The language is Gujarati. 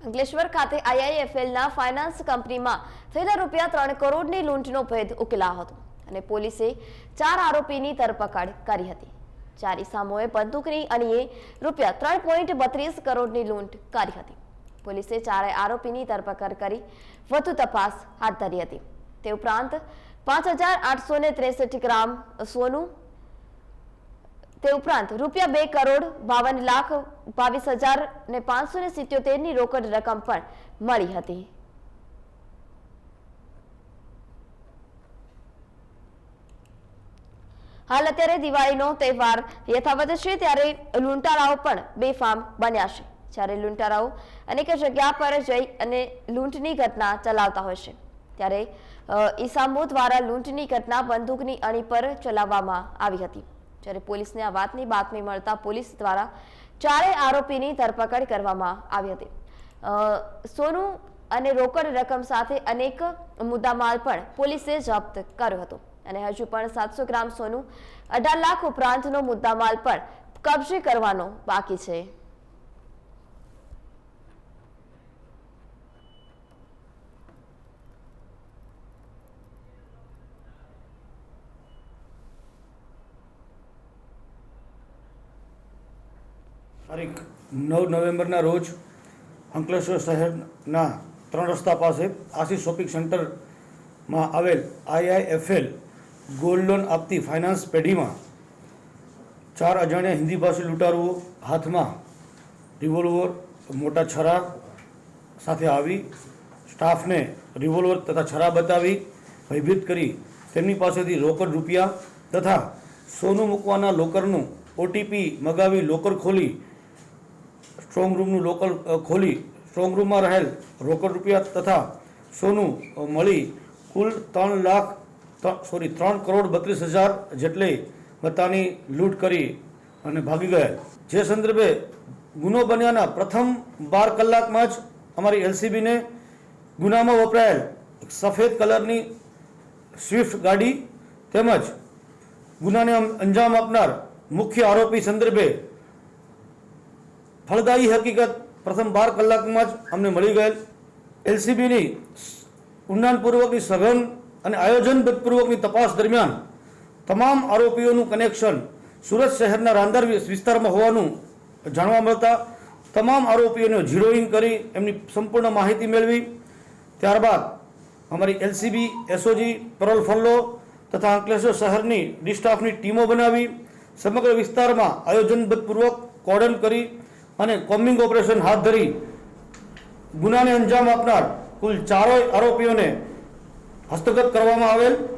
અંકલેશ્વર ખાતે આઈઆઈએફએલના ફાઇનાન્સ કંપનીમાં થયેલા રૂપિયા ત્રણ કરોડની લૂંટનો ભેદ ઉકેલાયો હતો અને પોલીસે ચાર આરોપીની ધરપકડ કરી હતી. ચારી સામોએ બંદૂકની અણીએ રૂપિયા ત્રણ પોઈન્ટ બત્રીસ કરોડની લૂંટ કરી હતી. પોલીસે ચારેય આરોપીની ધરપકડ કરી વધુ તપાસ હાથ ધરી હતી. તે ઉપરાંત પાંચ હજાર આઠસો ત્રેસઠ ગ્રામ સોનું તે ઉપરાંત રૂપિયા બે કરોડ બાવન લાખ બાવીસ હજાર ને પાંચસો ને સિત્યોતેરની રોકડ રકમ પણ મળી હતી. હાલ અત્યારે દિવાળીનો તહેવાર યથાવત છે, ત્યારે લૂંટારાઓ પણ બેફામ બન્યા છે. જ્યારે લૂંટારાઓ અનેક જગ્યા પર જઈ અને લૂંટની ઘટના ચલાવતા હોય છે, ત્યારે ઈસામો દ્વારા લૂંટની ઘટના બંદૂકની અણી પર ચલાવવામાં આવી હતી. જ્યારે પોલીસને આ વાતની બાતમી મળતા પોલીસ દ્વારા ચારેય આરોપીની ધરપકડ કરવામાં આવી હતી. સોનું અને રોકડ રકમ સાથે અનેક મુદ્દામાલ પણ પોલીસે જપ્ત કર્યો હતો. અને હજુ પણ સાતસો ગ્રામ સોનું અઢાર લાખ ઉપરાંતનો મુદ્દામાલ પણ કબજે કરવાનો બાકી છે. તારીખ નવ નવેમ્બરના રોજ અંકલેશ્વર શહેરના ત્રણ રસ્તા પાસે આશીષ શોપિંગ સેન્ટરમાં આવેલ આઈઆઈએફએલ ગોલ્ડ લોન આપતી ફાઇનાન્સ પેઢીમાં ચાર અજાણ્યા હિન્દી ભાષી લૂંટારુઓ હાથમાં રિવોલ્વર, મોટા છરા સાથે આવી, સ્ટાફને રિવોલ્વર તથા છરા બતાવી, ભયભીત કરી તેમની પાસેથી રોકડ રૂપિયા તથા સોનું મૂકવાના લોકરનું ઓટીપી મગાવી લોકર ખોલી સ્ટ્રોંગ રૂમનું લોકલ ખોલી સ્ટ્રોંગ રૂમમાં રહેલ રોકડ રૂપિયા તથા સોનું મળી કુલ ત્રણ લાખ સોરી ત્રણ કરોડ બત્રીસ હજાર જેટલી મતાની લૂંટ કરી અને ભાગી ગયા. જે સંદર્ભે ગુનો બન્યાના પ્રથમ બાર કલાકમાં જ અમારી એલસીબીને ગુનામાં વપરાયેલ સફેદ કલરની સ્વિફ્ટ ગાડી તેમજ ગુનાને અંજામ આપનાર મુખ્ય આરોપી સંદર્ભે ફળદાયી હકીકત પ્રથમ બાર કલાકમાં જ અમને મળી ગયેલ. એલસીબીની ઊંડાણપૂર્વકની સઘન અને આયોજનબદ્ધપૂર્વકની તપાસ દરમિયાન તમામ આરોપીઓનું કનેક્શન સુરત શહેરના રાંદર વિસ્તારમાં હોવાનું જાણવા મળતા તમામ આરોપીઓને ઝીરોઈંગ કરી એમની સંપૂર્ણ માહિતી મેળવી. ત્યારબાદ અમારી એલસીબી, એસઓજી, પરોલ ફલ્લો તથા અંકલેશ્વર શહેરની ડિસ્ટાફની ટીમો બનાવી સમગ્ર વિસ્તારમાં આયોજનબદ્ધપૂર્વક કોર્ડન કરી અને કોમ્બિંગ ઓપરેશન હાથ ધરી ગુનાને અંજામ આપનાર કુલ ચારોય આરોપીઓને હસ્તગત કરવામાં આવેલ.